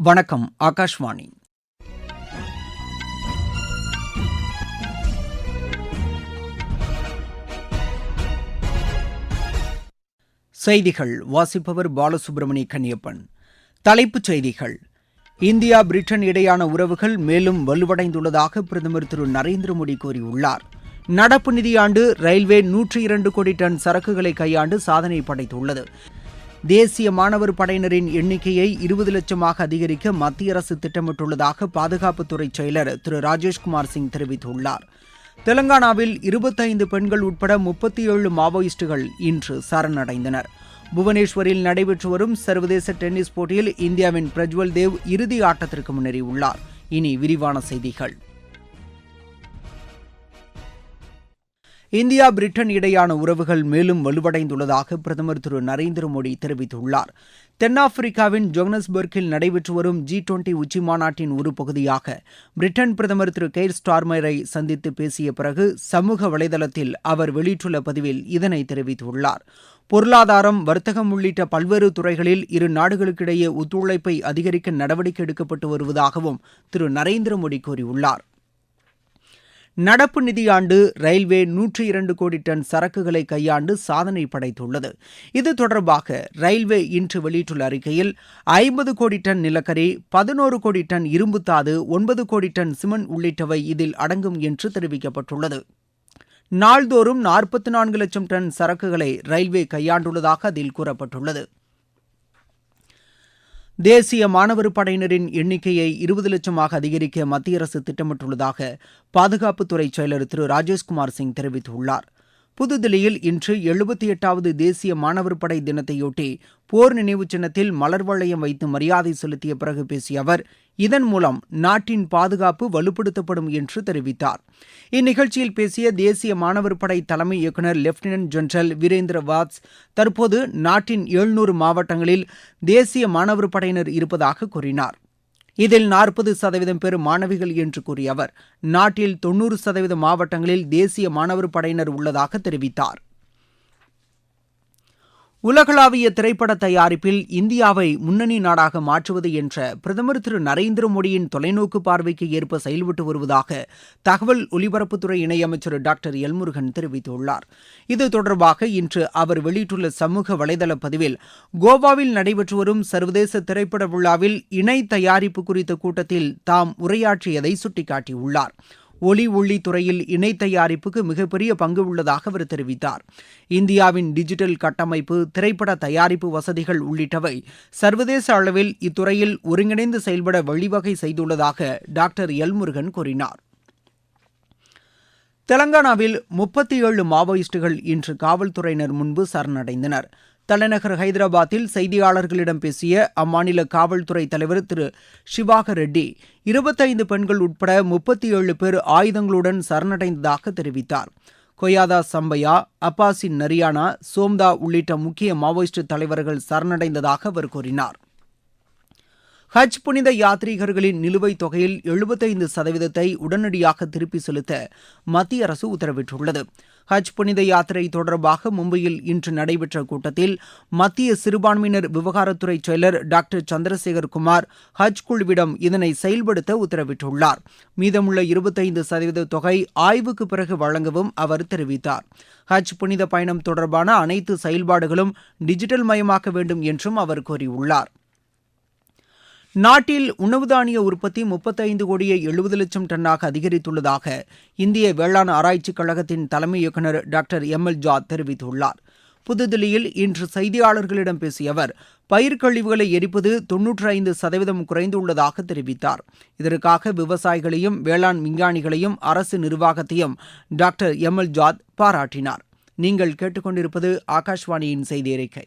வணக்கம் ஆகாஷ்வாணி. செய்திகள் வாசிப்பவர் பாலசுப்ரமணிய கன்னியப்பன். தலைப்புச் செய்திகள் இந்தியா பிரிட்டன் இடையான உறவுகள் மேலும் வலுவடைந்துள்ளதாக பிரதமர் திரு நரேந்திர மோடி கூறியுள்ளார். நடப்பு நிதியாண்டு ரயில்வே நூற்றி இரண்டு கோடி டன் சரக்குகளை கையாண்டு சாதனை படைத்துள்ளது. தேசிய மாணவர் படையினரின் எண்ணிக்கையை இருபது லட்சமாக அதிகரிக்க மத்திய அரசு திட்டமிட்டுள்ளதாக பாதுகாப்புத்துறை செயலர் திரு ராஜேஷ்குமார் சிங் தெரிவித்துள்ளார். தெலங்கானாவில் இருபத்தைந்து பெண்கள் உட்பட முப்பத்தி ஏழு மாவோயிஸ்டுகள் இன்று சரணடைந்தனர். புவனேஸ்வரில் நடைபெற்று வரும் சர்வதேச டென்னிஸ் போட்டியில் இந்தியாவின் பிரஜ்வல் தேவ் இறுதி ஆட்டத்திற்கு முன்னேறியுள்ளார். இனி விரிவான செய்திகள். இந்தியா பிரிட்டன் இடையான உறவுகள் மேலும் வலுவடைந்துள்ளதாக பிரதமர் திரு நரேந்திர மோடி தெரிவித்துள்ளார். தென்னாப்பிரிக்காவின் ஜோகனஸ்பர்க்கில் நடைபெற்று வரும் ஜி டுவெண்டி உச்சிமாநாட்டின் ஒரு பகுதியாக பிரிட்டன் பிரதமர் திரு கெய்ர் ஸ்டார்மரை சந்தித்து பேசிய பிறகு சமூக வலைதளத்தில் அவர் வெளியிட்டுள்ள பதிவில் இதனை தெரிவித்துள்ளார். பொருளாதாரம் வர்த்தகம் உள்ளிட்ட பல்வேறு துறைகளில் இரு நாடுகளுக்கிடையே ஒத்துழைப்பை அதிகரிக்க நடவடிக்கை எடுக்கப்பட்டு வருவதாகவும் திரு நரேந்திர மோடி கூறியுள்ளார். நடப்பு நிதியாண்டு ரயில்வே நூற்றி இரண்டு கோடி டன் சரக்குகளை கையாண்டு சாதனை படைத்துள்ளது. இது தொடர்பாக ரயில்வே இன்று வெளியிட்டுள்ள அறிக்கையில் ஐம்பது கோடி டன் நிலக்கரி பதினோரு கோடி டன் இரும்புத்தாது ஒன்பது கோடி டன் சிமெண்ட் உள்ளிட்டவை இதில் அடங்கும் என்று தெரிவிக்கப்பட்டுள்ளது. நாள்தோறும் நாற்பத்தி நான்கு லட்சம் டன் சரக்குகளை ரயில்வே கையாண்டுள்ளதாக அதில் கூறப்பட்டுள்ளது. தேசிய மாணவர் படையினரின் எண்ணிக்கையை இருபது லட்சமாக அதிகரிக்க மத்திய அரசு திட்டமிட்டுள்ளதாக பாதுகாப்புத்துறை செயலர் திரு ராஜேஷ்குமார் சிங் தெரிவித்துள்ளார். புதுதில்லியில் இன்று எழுபத்தி எட்டாவது தேசிய மாணவர் படை தினத்தையொட்டி போர் நினைவு சின்னத்தில் மலர் வளையம் வைத்து மரியாதை செலுத்திய பிறகு பேசிய அவர் இதன் மூலம் நாட்டின் பாதுகாப்பு வலுப்படுத்தப்படும் என்று தெரிவித்தார். இந்நிகழ்ச்சியில் பேசிய தேசிய மாணவர் படை தலைமை இயக்குநர் லெப்டினன்ட் ஜெனரல் வீரேந்திர வாத்ஸ் தற்போது நாட்டின் எழுநூறு மாவட்டங்களில் தேசிய மாணவர் படையினர் இருப்பதாக கூறினார். இதில் நாற்பது சதவீதம் பேர் மாணவிகள் என்று கூறிய அவர் நாட்டில் தொன்னூறு சதவீத மாவட்டங்களில் தேசிய மாணவர் படையினர் உள்ளதாக தெரிவித்தார். உலகளாவிய திரைப்பட தயாரிப்பில் இந்தியாவை முன்னணி நாடாக மாற்றுவது என்ற பிரதமர் திரு நரேந்திர மோடியின் தொலைநோக்கு பார்வைக்கு ஏற்ப செயல்பட்டு வருவதாக தகவல் ஒலிபரப்புத்துறை இணையமைச்சர் டாக்டர் எல்முருகன் தெரிவித்துள்ளார். இது தொடர்பாக இன்று அவர் வெளியிட்டுள்ள சமூக வலைதள பதிவில் கோவாவில் நடைபெற்று வரும் சர்வதேச திரைப்பட விழாவில் இணை தயாரிப்பு குறித்த கூட்டத்தில் தாம் உரையாற்றியதை சுட்டிக்காட்டியுள்ளார். ஒலி ஒளி துறையில் இணை தயாரிப்புக்கு மிகப்பெரிய பங்கு உள்ளதாக அவர் தெரிவித்தார். இந்தியாவின் டிஜிட்டல் கட்டமைப்பு திரைப்பட தயாரிப்பு வசதிகள் உள்ளிட்டவை சர்வதேச அளவில் இத்துறையில் ஒருங்கிணைந்து செயல்பட வழிவகை செய்துள்ளதாக டாக்டர் எல்முருகன் கூறினார். தெலங்கானாவில் முப்பத்தி ஏழு மாவோயிஸ்டுகள் இன்று காவல்துறையினர் முன்பு சரணடைந்தனர். தலைநகர் ஹைதராபாத்தில் செய்தியாளர்களிடம் பேசிய அம்மாநில காவல்துறை தலைவர் திரு. சிவாக ரெட்டி இருபத்தைந்து பெண்கள் உட்பட முப்பத்தி ஏழு பேர் ஆயுதங்களுடன் சரணடைந்ததாக தெரிவித்தார். கொயாதா சம்பையா அப்பாசின் நரியானா சோம்தா உள்ளிட்ட முக்கிய மாவோயிஸ்ட் தலைவர்கள் சரணடைந்ததாக அவர் கூறினார். ஹஜ் புனித யாத்ரீகர்களின் நிலுவைத் தொகையில் எழுபத்தைந்து சதவீதத்தை உடனடியாக திருப்பி செலுத்த மத்திய அரசு உத்தரவிட்டுள்ளது. ஹஜ் புனித யாத்திரை தொடர்பாக மும்பையில் இன்று நடைபெற்ற கூட்டத்தில் மத்திய சிறுபான்மையினர் விவகாரத்துறை செயலர் டாக்டர் சந்திரசேகர் குமார் ஹஜ் குழுவிடம் இதனை செயல்படுத்த உத்தரவிட்டுள்ளார். மீதமுள்ள இருபத்தைந்து சதவீத தொகை ஆய்வுக்கு பிறகு வழங்கவும் அவர் தெரிவித்தார். ஹஜ் புனித பயணம் தொடர்பான அனைத்து செயல்பாடுகளும் டிஜிட்டல் மயமாக்க வேண்டும் என்றும் அவர் கூறியுள்ளார். நாட்டில் உணவு தானிய உற்பத்தி முப்பத்தைந்து கோடியே எழுபது லட்சம் டன்னாக அதிகரித்துள்ளதாக இந்திய வேளாண் ஆராய்ச்சிக் கழகத்தின் தலைமை இயக்குநர் டாக்டர் எம் எல் ஜாத் தெரிவித்துள்ளார். புதுதில்லியில் இன்று செய்தியாளர்களிடம் பேசிய அவர் பயிர்கழிவுகளை எரிப்பது தொன்னூற்றி ஐந்து சதவீதம் குறைந்துள்ளதாக தெரிவித்தார். இதற்காக விவசாயிகளையும் வேளாண் விஞ்ஞானிகளையும் அரசு நிர்வாகத்தையும் டாக்டர் எம் எல் ஜாத் பாராட்டினார். நீங்கள் கேட்டுக்கொண்டிருப்பது ஆகாஷ்வாணியின் செய்தி அறிக்கை.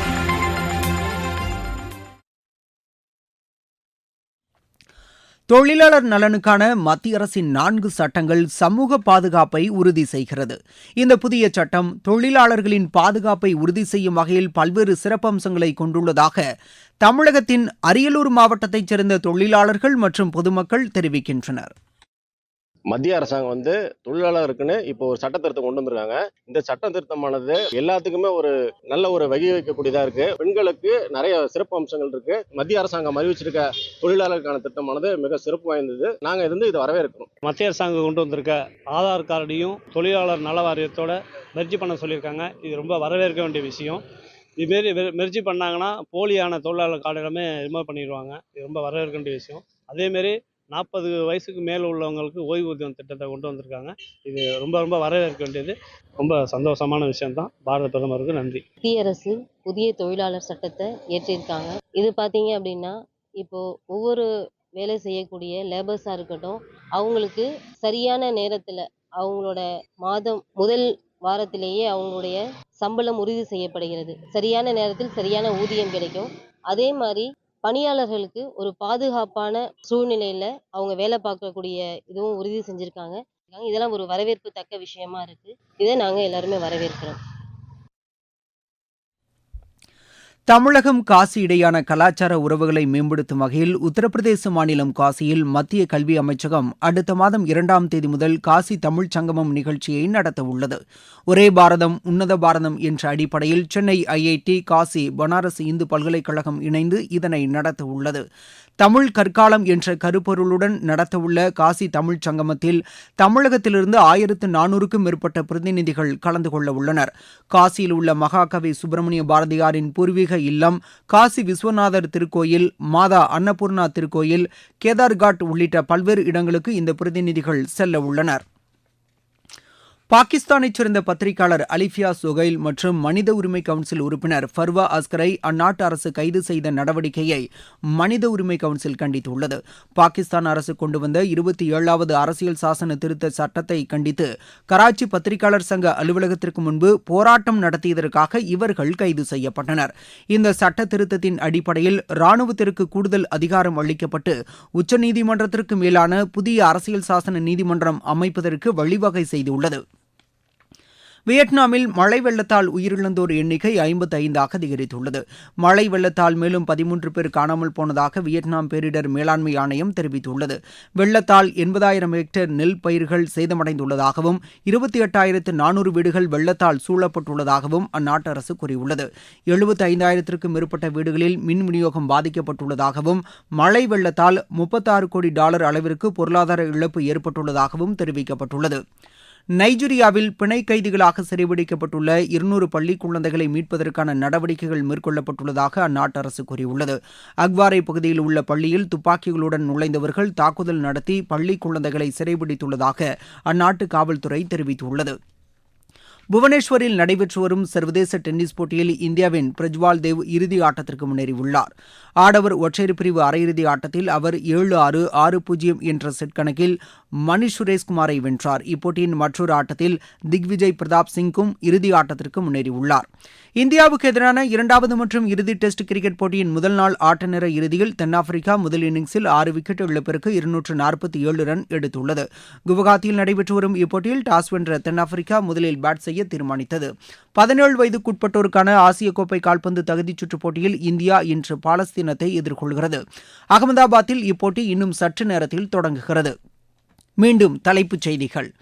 தொழிலாளர் நலனுக்கான மத்திய அரசின் நான்கு சட்டங்கள் சமூக பாதுகாப்பை உறுதி செய்கிறது. இந்த புதிய சட்டம் தொழிலாளர்களின் பாதுகாப்பை உறுதி செய்யும் வகையில் பல்வேறு சிறப்பம்சங்களை கொண்டுள்ளதாக தமிழகத்தின் அரியலூர் மாவட்டத்தைச் சேர்ந்த தொழிலாளர்கள் மற்றும் பொதுமக்கள் தெரிவிக்கின்றனர். மத்திய அரசாங்கம் வந்து தொழிலாளருக்குன்னு இப்போ ஒரு சட்ட திருத்தம் கொண்டு வந்திருக்காங்க. இந்த சட்ட திருத்தமானது எல்லாத்துக்குமே ஒரு நல்ல ஒரு வகி வைக்கக்கூடியதா இருக்கு. பெண்களுக்கு நிறைய சிறப்பு அம்சங்கள் இருக்கு. மத்திய அரசாங்கம் அறிவிச்சிருக்க தொழிலாளருக்கான திட்டமானது மிக சிறப்பு வாய்ந்தது. நாங்க இது வந்து இதை வரவேற்கிறோம். மத்திய அரசாங்கம் கொண்டு வந்திருக்க ஆதார் கார்டையும் தொழிலாளர் நல வாரியத்தோட மெர்ஜி பண்ண சொல்லியிருக்காங்க. இது ரொம்ப வரவேற்க வேண்டிய விஷயம். இதுமாரி மெர்ஜி பண்ணாங்கன்னா போலியான தொழிலாளர் கார்டு எல்லாமே ரிமூவ் பண்ணிடுவாங்க. இது ரொம்ப வரவேற்க வேண்டிய விஷயம். அதேமாரி நாற்பது வயசுக்கு மேலே உள்ளவங்களுக்கு ஓய்வூதியம் திட்டத்தை கொண்டு வந்திருக்காங்க. இது ரொம்ப ரொம்ப வரவேற்க வேண்டியது. ரொம்ப சந்தோஷமான விஷயம்தான். பாரத பிரதமருக்கு நன்றி. மத்திய அரசு புதிய தொழிலாளர் சட்டத்தை இயற்றியிருக்காங்க இது பார்த்தீங்க அப்படின்னா இப்போ ஒவ்வொரு வேலை செய்யக்கூடிய லேபர்ஸாக இருக்கட்டும் அவங்களுக்கு சரியான நேரத்தில் அவங்களோட மாதம் முதல் வாரத்திலேயே அவங்களுடைய சம்பளம் உறுதி செய்யப்படுகிறது. சரியான நேரத்தில் சரியான ஊதியம் கிடைக்கும். அதே மாதிரி பணியாளர்களுக்கு ஒரு பாதுகாப்பான சூழ்நிலையில அவங்க வேலை பார்க்கக்கூடிய இதுவும் உறுதி செஞ்சிருக்காங்க. இதெல்லாம் ஒரு வரவேற்பு தக்க விஷயமா இருக்கு. இதை நாங்க எல்லாருமே வரவேற்கிறோம். தமிழகம் காசி இடையான கலாச்சார உறவுகளை மேம்படுத்தும் வகையில் உத்தரப்பிரதேச மாநிலம் காசியில் மத்திய கல்வி அமைச்சகம் அடுத்த மாதம் இரண்டாம் தேதி முதல் காசி தமிழ் சங்கமம் நிகழ்ச்சியை நடத்த உள்ளது ஒரே பாரதம் உன்னத பாரதம் என்ற அடிப்படையில் சென்னை ஐஐடி காசி பனாரஸ் இந்து பல்கலைக்கழகம் இணைந்து இதனை நடத்த உள்ளது தமிழ் கற்காலம் என்ற கருப்பொருளுடன் நடத்தவுள்ள காசி தமிழ்ச் சங்கமத்தில் தமிழகத்திலிருந்து ஆயிரத்து நானூறுக்கும் மேற்பட்ட பிரதிநிதிகள் கலந்து கொள்ள உள்ளனர். காசியில் உள்ள மகாகவி சுப்பிரமணிய பாரதியாரின் பூர்வீக இல்லம் காசி விஸ்வநாதர் திருக்கோயில் மாதா அன்னபூர்ணா திருக்கோயில் கேதார்காட் உள்ளிட்ட பல்வேறு இடங்களுக்கு இந்த பிரதிநிதிகள் செல்ல உள்ளனர். பாகிஸ்தானைச் சேர்ந்த பத்திரிகையாளர் அலிஃபியா சுகைல் மற்றும் மனித உரிமை கவுன்சில் உறுப்பினர் ஃபர்வா அஸ்கரை அந்நாட்டு அரசு கைது செய்த நடவடிக்கையை மனித உரிமை கவுன்சில் கண்டித்துள்ளது. பாகிஸ்தான் அரசு கொண்டு வந்த இருபத்தி ஏழாவது அரசியல் சாசன திருத்த சட்டத்தை கண்டித்து கராச்சி பத்திரிகையாளர் சங்க அலுவலகத்திற்கு முன்பு போராட்டம் நடத்தியதற்காக இவர்கள் கைது செய்யப்பட்டனர். இந்த சட்ட திருத்தத்தின் அடிப்படையில் ராணுவத்திற்கு கூடுதல் அதிகாரம் அளிக்கப்பட்டு உச்சநீதிமன்றத்திற்கு மேலான புதிய அரசியல் சாசன நீதிமன்றம் அமைப்பதற்கு வழிவகை செய்துள்ளது. வியட்நாமில் மழை வெள்ளத்தால் உயிரிழந்தோர் எண்ணிக்கை ஐம்பத்தி ஐந்தாக அதிகரித்துள்ளது. மழை வெள்ளத்தால் மேலும் பதிமூன்று பேர் காணாமல் போனதாக வியட்நாம் பேரிடர் மேலாண்மை ஆணையம் தெரிவித்துள்ளது. வெள்ளத்தால் எண்பதாயிரம் ஹெக்டேர் நெல் பயிர்கள் சேதமடைந்துள்ளதாகவும் இருபத்தி எட்டாயிரத்து நானூறு வீடுகள் வெள்ளத்தால் சூழப்பட்டுள்ளதாகவும் அந்நாட்டு அரசு கூறியுள்ளது. எழுபத்தி ஐந்தாயிரத்திற்கும் மேற்பட்ட வீடுகளில் மின் விநியோகம் பாதிக்கப்பட்டுள்ளதாகவும் மழை வெள்ளத்தால் முப்பத்தாறு கோடி டாலர் அளவிற்கு பொருளாதார இழப்பு ஏற்பட்டுள்ளதாகவும் தெரிவிக்கப்பட்டுள்ளது. நைஜீரியாவில் பிணை கைதிகளாக சிறைபிடிக்கப்பட்டுள்ள இருநூறு பள்ளி குழந்தைகளை மீட்பதற்கான நடவடிக்கைகள் மேற்கொள்ளப்பட்டுள்ளதாக அந்நாட்டு அரசு கூறியுள்ளது. அக்வாரை பகுதியில் உள்ள பள்ளியில் துப்பாக்கிகளுடன் நுழைந்தவர்கள் தாக்குதல் நடத்தி பள்ளி குழந்தைகளை சிறைபிடித்துள்ளதாக அந்நாட்டு காவல்துறை தெரிவித்துள்ளது. புவனேஸ்வரில் நடைபெற்று வரும் சர்வதேச டென்னிஸ் போட்டியில் இந்தியாவின் பிரஜ்வால் தேவ் இறுதி ஆட்டத்திற்கு முன்னேறியுள்ளார். ஆடவர் ஒற்றையர் பிரிவு அரையிறுதி ஆட்டத்தில் அவர் ஏழு ஆறு ஆறு பூஜ்ஜியம் என்ற செட் கணக்கில் மணிஷ் சுரேஷ்குமாரை வென்றார். இப்போட்டியின் மற்றொரு ஆட்டத்தில் திக்விஜய் பிரதாப் சிங்கும் இறுதி ஆட்டத்திற்கு முன்னேறியுள்ளார். இந்தியாவுக்கு எதிரான இரண்டாவது மற்றும் இறுதி டெஸ்ட் கிரிக்கெட் போட்டியின் முதல் நாள் ஆட்ட நேர இறுதியில் தென்னாப்பிரிக்கா முதல் இன்னிங்ஸில் ஆறு விக்கெட் இழப்பிற்கு இருநூற்று நாற்பத்தி ஏழு ரன் எடுத்துள்ளது. குவஹாத்தியில் நடைபெற்று வரும் இப்போட்டியில் டாஸ் வென்ற தென்னாப்பிரிக்கா முதலில் பேட் செய்ய தீர்மானித்தது. பதினேழு வயதுக்குட்பட்டோருக்கான ஆசிய கோப்பை கால்பந்து தகுதிச் சுற்றுப் போட்டியில் இந்தியா இன்று பாலஸ்தீனத்தை எதிர்கொள்கிறது. அகமதாபாத்தில் இப்போட்டி இன்னும் சற்று நேரத்தில் தொடங்குகிறது. மீண்டும் தலைப்புச் செய்திகள்.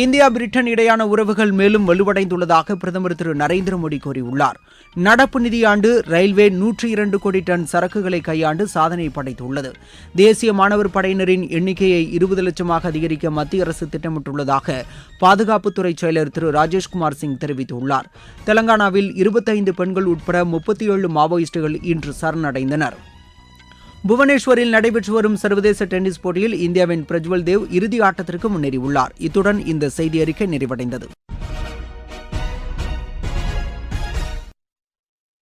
இந்தியா பிரிட்டன் இடையான உறவுகள் மேலும் வலுவடைந்துள்ளதாக பிரதமர் திரு நரேந்திர மோடி கூறியுள்ளார். நடப்பு நிதியாண்டு ரயில்வே நூற்றி இரண்டு கோடி டன் சரக்குகளை கையாண்டு சாதனை படைத்துள்ளது. தேசிய மாணவர் படையினரின் எண்ணிக்கையை இருபது லட்சமாக அதிகரிக்க மத்திய அரசு திட்டமிட்டுள்ளதாக பாதுகாப்புத்துறை செயலர் திரு ராஜேஷ்குமார் சிங் தெரிவித்துள்ளார். தெலங்கானாவில் இருபத்தைந்து பெண்கள் உட்பட முப்பத்தி ஏழு மாவோயிஸ்டுகள் இன்று சரணடைந்தனர். புவனேஸ்வரில் நடைபெற்று வரும் சர்வதேச டென்னிஸ் போட்டியில் இந்தியாவின் பிரஜ்வல் தேவ் இறுதி ஆட்டத்திற்கு முன்னேறியுள்ளார். இத்துடன் இந்த செய்தி அறிக்கை நிறைவடைந்தது.